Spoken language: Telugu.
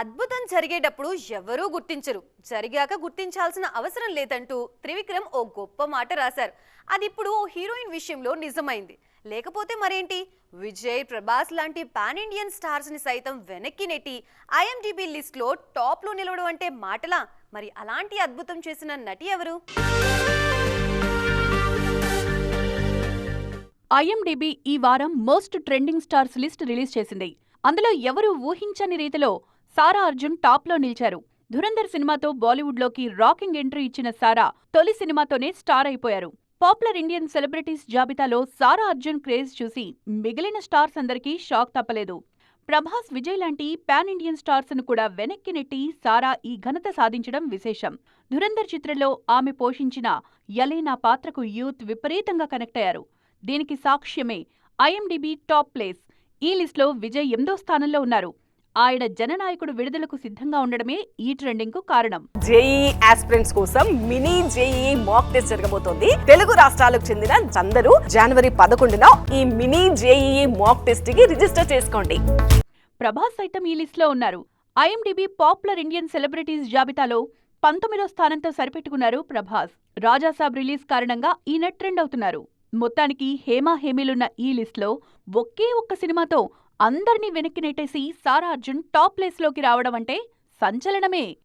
అద్భుతం జరిగేటప్పుడు ఎవరూ గుర్తించరు. జరిగాక గుర్తించాల్సిన అవసరం లేదంటూ త్రివిక్రమ్ ఓ గొప్ప మాట రాశారు. అది ఇప్పుడు ఓ హీరోయిన్ విషయంలో నిజమైంది. లేకపోతే మరేంటి? విజయ్ ప్రభాస్ లాంటి పాన్ ఇండియన్ స్టార్స్ని సైతం వెనక్కి నెట్టి ఐఎండిబి లిస్ట్లో టాప్లో నిలవడం అంటే మాటలా? మరి అలాంటి అద్భుతం చేసిన నటి ఎవరు? ఐఎండిబి ఈ వారం most trending stars list release చేసింది. అందులో ఎవరు ఊహించని రీతిలో సారా అర్జున్ టాప్లో నిలిచారు. ధురంధర్ సినిమాతో బాలీవుడ్లోకి రాకింగ్ ఎంట్రీ ఇచ్చిన సారా తొలి సినిమాతోనే స్టార్ అయిపోయారు. పాపులర్ ఇండియన్ సెలబ్రిటీస్ జాబితాలో సారా అర్జున్ క్రేజ్ చూసి మిగిలిన స్టార్స్ అందరికీ షాక్ తప్పలేదు. ప్రభాస్ విజయ్ లాంటి పాన్ ఇండియన్ స్టార్స్ను కూడా వెనక్కి నెట్టి సారా ఈ ఘనత సాధించడం విశేషం. ధురంధర్ చిత్రంలో ఆమె పోషించిన యలేనా పాత్రకు యూత్ విపరీతంగా కనెక్ట్ అయ్యారు. దీనికి సాక్ష్యమే ఐఎండిబి టాప్ ప్లేస్. ఈ లిస్ట్లో విజయ్ ఎనిమిదో స్థానంలో ఉన్నారు. ఆయన జననాయకుడు విడుదలకు సిద్ధంగా ఉండడమే ఈ ట్రెండింగ్కు కారణం. జేఈ ఆస్పిరెంట్స్ కోసం మినీ జేఈ మాక్ టెస్ట్ జరగబోతోంది. తెలుగు రాష్ట్రాలకు చెందిన అందరూ జనవరి పదకొండున ఈ మినీ జేఈ మాక్ టెస్ట్కి రిజిస్టర్ చేసుకోండి. ప్రభాస్ సైతం ఈ లిస్ట్లో ఉన్నారు. ఐఎండిబి పాపులర్ ఇండియన్ సెలబ్రిటీస్ జాబితాలో పంతొమ్మిదో స్థానంతో సరిపెట్టుకున్నారు ప్రభాస్. రాజాసాబ్ రిలీజ్ కారణంగా ఈయన ట్రెండ్ అవుతున్నారు. మొత్తానికి హేమా హేమీలున్న ఈ లిస్ట్లో ఒకే ఒక్క సినిమాతో అందరినీ వెనక్కి నెట్టేసి సారా అర్జున్ టాప్ ప్లేస్లోకి రావడం అంటే సంచలనమే.